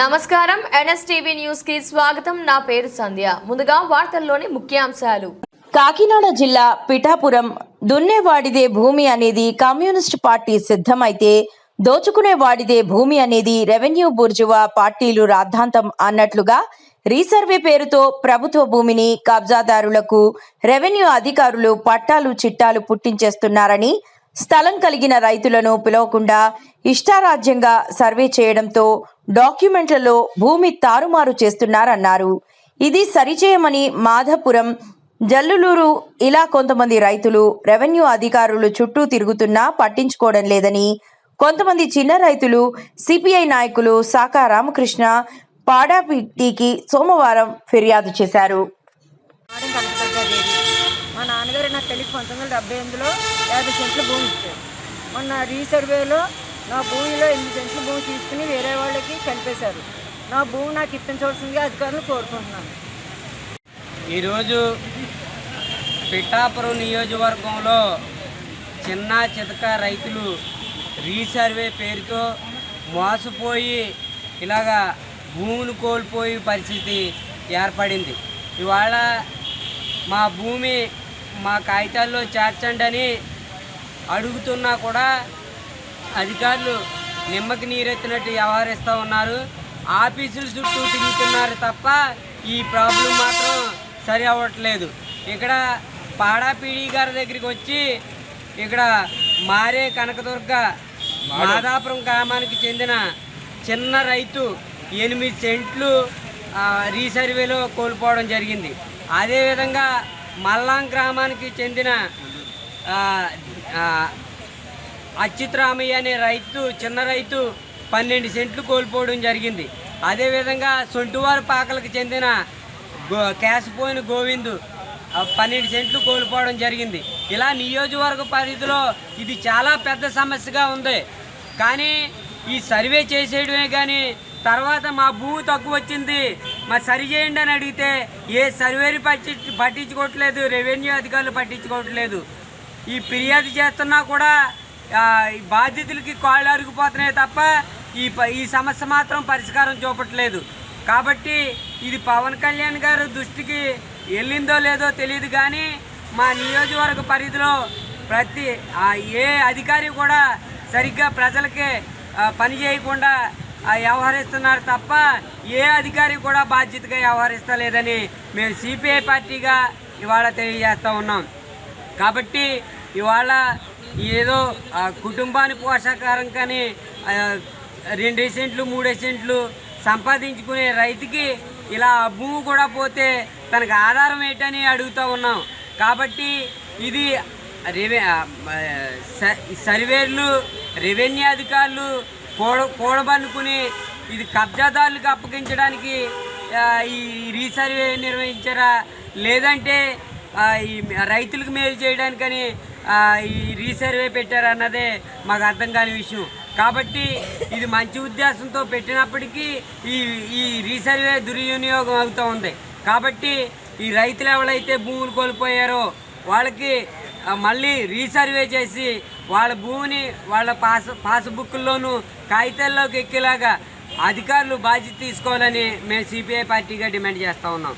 నమస్కారం. ఎన్ఎస్టీవీ న్యూస్కి స్వాగతం. నా పేరు సంధ్య. ముందుగా వార్తల్లోని ముఖ్యాంశాలు. కాకినాడ జిల్లా పిఠాపురం దున్నేవాడిదే భూమి అనేది కమ్యూనిస్ట్ పార్టీ సిద్ధమైతే దోచుకునేవాడిదే భూమి అనేది రెవెన్యూ బుర్జువా పార్టీలు రాద్ధాంతం అన్నట్లుగా రీసర్వే పేరుతో ప్రభుత్వ భూమిని కబ్జాదారులకు రెవెన్యూ అధికారులు పట్టాలు చిట్టాలు పుట్టించేస్తున్నారని స్థలం కలిగిన రైతులను పిలవకుండా ఇష్టారాజ్యంగా సర్వే చేయడంతో డాక్యుమెంట్లలో భూమి తారుమారు చేస్తున్నారన్నారు. ఇది సరిచేయమని మాధపురం జల్లులూరు ఇలా కొంతమంది రైతులు రెవెన్యూ అధికారులు చుట్టూ తిరుగుతున్నా పట్టించుకోవడం లేదని కొంతమంది చిన్న రైతులు సిపిఐ నాయకులు సాకా రామకృష్ణ పాడాపిటికి సోమవారం ఫిర్యాదు చేశారు. నాన్నగారు పంతొమ్మిది వందల డెబ్బై ఎనిమిదిలో యాభై సెంట్ల భూమి ఇచ్చారు. మొన్న రీసర్వేలో నా భూమిలో ఎనిమిది సెంట్ల భూమి తీసుకుని వేరే వాళ్ళకి కలిపేశారు. నా భూమి నాకు ఇప్పించవలసిందిగా అధికారులు కోరుకుంటున్నాను. ఈరోజు పిఠాపురం నియోజకవర్గంలో చిన్న చితక రైతులు రీసర్వే పేరుతో మోసపోయి ఇలాగా భూమిని కోల్పోయే పరిస్థితి ఏర్పడింది. ఇవాళ మా భూమి మా కాగితాల్లో చేర్చండి అని అడుగుతున్నా కూడా అధికారులు నిమ్మకి నీరెత్తినట్టు వ్యవహరిస్తూ ఉన్నారు. ఆఫీసుల చుట్టూ తిరుగుతున్నారు తప్ప ఈ ప్రాబ్లం మాత్రం సరి అవ్వట్లేదు. ఇక్కడ పాడాపీడి గారి దగ్గరికి వచ్చి ఇక్కడ మారే కనకదుర్గ మాదాపురం గ్రామానికి చెందిన చిన్న రైతు ఎనిమిది సెంట్లు రీసర్వేలో కోల్పోవడం జరిగింది. అదేవిధంగా మల్లాం గ్రామానికి చెందిన అచ్యుతరామయ్య అనే రైతు చిన్న రైతు పన్నెండు సెంట్లు కోల్పోవడం జరిగింది. అదేవిధంగా సొంటువారి పాకలకు చెందిన గో కేశపోయిన గోవిందు పన్నెండు సెంట్లు కోల్పోవడం జరిగింది. ఇలా నియోజకవర్గ పరిధిలో ఇది చాలా పెద్ద సమస్యగా ఉంది. కానీ ఈ సర్వే చేసేయడమే కానీ తర్వాత మా భూమి తక్కువ వచ్చింది. మరి సరి చేయండి అని అడిగితే ఏ సర్వేరు పట్టి పట్టించుకోవట్లేదు రెవెన్యూ అధికారులు పట్టించుకోవట్లేదు. ఈ ఫిర్యాదు చేస్తున్నా కూడా బాధ్యతలకి కాళ్ళు అరిగిపోతున్నాయి తప్ప ఈ ప- ఈ సమస్య మాత్రం పరిష్కారం చూపట్లేదు. కాబట్టి ఇది పవన్ కళ్యాణ్ గారు దృష్టికి వెళ్ళిందో లేదో తెలియదు కానీ మా నియోజకవర్గ పరిధిలో ప్రతి ఏ అధికారి కూడా సరిగ్గా ప్రజలకి పని చేయకుండా వ్యవహరిస్తున్నారు తప్ప ఏ అధికారి కూడా బాధ్యతగా వ్యవహరిస్తలేదని మేము సిపిఐ పార్టీగా ఇవాళ తెలియజేస్తూ ఉన్నాం. కాబట్టి ఇవాళ ఏదో కుటుంబాన్ని పోషకారం కానీ రెండు సెంట్లు మూడు సెంట్లు సంపాదించుకునే రైతుకి ఇలా భూమి కూడా పోతే తనకు ఆధారం ఏంటని అడుగుతూ ఉన్నాం. కాబట్టి ఇది రెవె స- సర్వేర్లు రెవెన్యూ అధికారులు కూడ కూడబనుకుని ఇది కబ్జాదారులకు అప్పగించడానికి ఈ రీసర్వే నిర్వహించారా? లేదంటే ఈ రైతులకు మేలు చేయడానికని ఈ రీసర్వే పెట్టారన్నదే మాకు అర్థం కాని విషయం. కాబట్టి ఇది మంచి ఉద్దేశంతో పెట్టినప్పటికీ ఈ ఈ రీసర్వే దుర్వినియోగం అవుతూ ఉంది. కాబట్టి ఈ రైతులు ఎవరైతే భూములు కోల్పోయారో వాళ్ళకి మళ్ళీ రీసర్వే చేసి వాళ్ళ భూమిని వాళ్ళ పాస్ పాస్బుక్ల్లోనూ కాగితాల్లోకి ఎక్కేలాగా అధికారులు బాధ్యత తీసుకోవాలని మేము సిపిఐ పార్టీగా డిమాండ్ చేస్తూ ఉన్నాం.